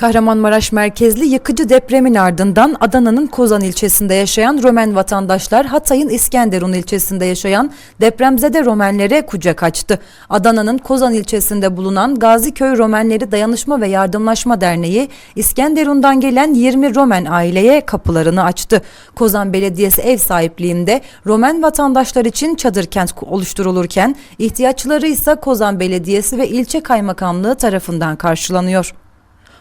Kahramanmaraş merkezli yıkıcı depremin ardından Adana'nın Kozan ilçesinde yaşayan Romen vatandaşlar Hatay'ın İskenderun ilçesinde yaşayan depremzede Romenlere kucak açtı. Adana'nın Kozan ilçesinde bulunan Gaziköy Romenleri Dayanışma ve Yardımlaşma Derneği İskenderun'dan gelen 20 Romen aileye kapılarını açtı. Kozan Belediyesi ev sahipliğinde Romen vatandaşlar için çadır kent oluşturulurken ihtiyaçları ise Kozan Belediyesi ve ilçe kaymakamlığı tarafından karşılanıyor.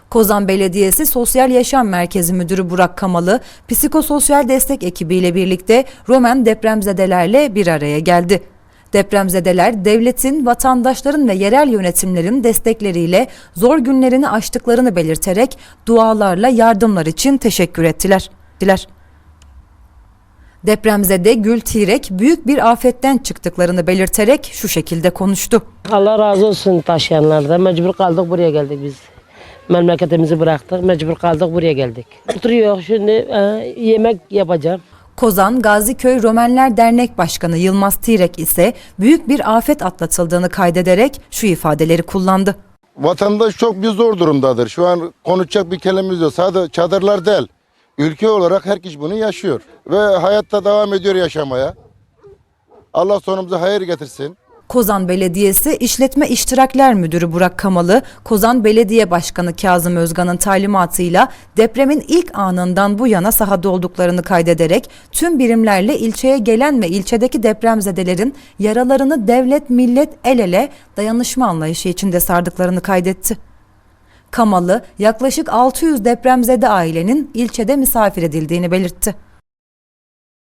Kozan Belediyesi Sosyal Yaşam Merkezi Müdürü Burak Kamalı, psikososyal destek ekibiyle birlikte Romen depremzedelerle bir araya geldi. Depremzedeler devletin, vatandaşların ve yerel yönetimlerin destekleriyle zor günlerini aştıklarını belirterek dualarla yardımlar için teşekkür ettiler. Diler. Depremzede Gül Tirek büyük bir afetten çıktıklarını belirterek şu şekilde konuştu. Allah razı olsun taşıyanlardan. Mecbur kaldık buraya geldik biz. Memleketimizi bıraktık. Mecbur kaldık buraya geldik. Oturuyor şimdi e, yemek yapacağım. Kozan Gaziköy Romenler Dernek Başkanı Yılmaz Tirek ise büyük bir afet atlatıldığını kaydederek şu ifadeleri kullandı. Vatandaş çok bir zor durumdadır. Şu an konuşacak bir kelimemiz yok. Sadece çadırlar değil. Ülke olarak herkes bunu yaşıyor. Ve hayatta devam ediyor yaşamaya. Allah sonumuza hayır getirsin. Kozan Belediyesi İşletme İştirakler Müdürü Burak Kamalı, Kozan Belediye Başkanı Kazım Özgan'ın talimatıyla depremin ilk anından bu yana sahada olduklarını kaydederek tüm birimlerle ilçeye gelen ve ilçedeki depremzedelerin yaralarını devlet, millet el ele dayanışma anlayışı içinde sardıklarını kaydetti. Kamalı yaklaşık 600 depremzede ailenin ilçede misafir edildiğini belirtti.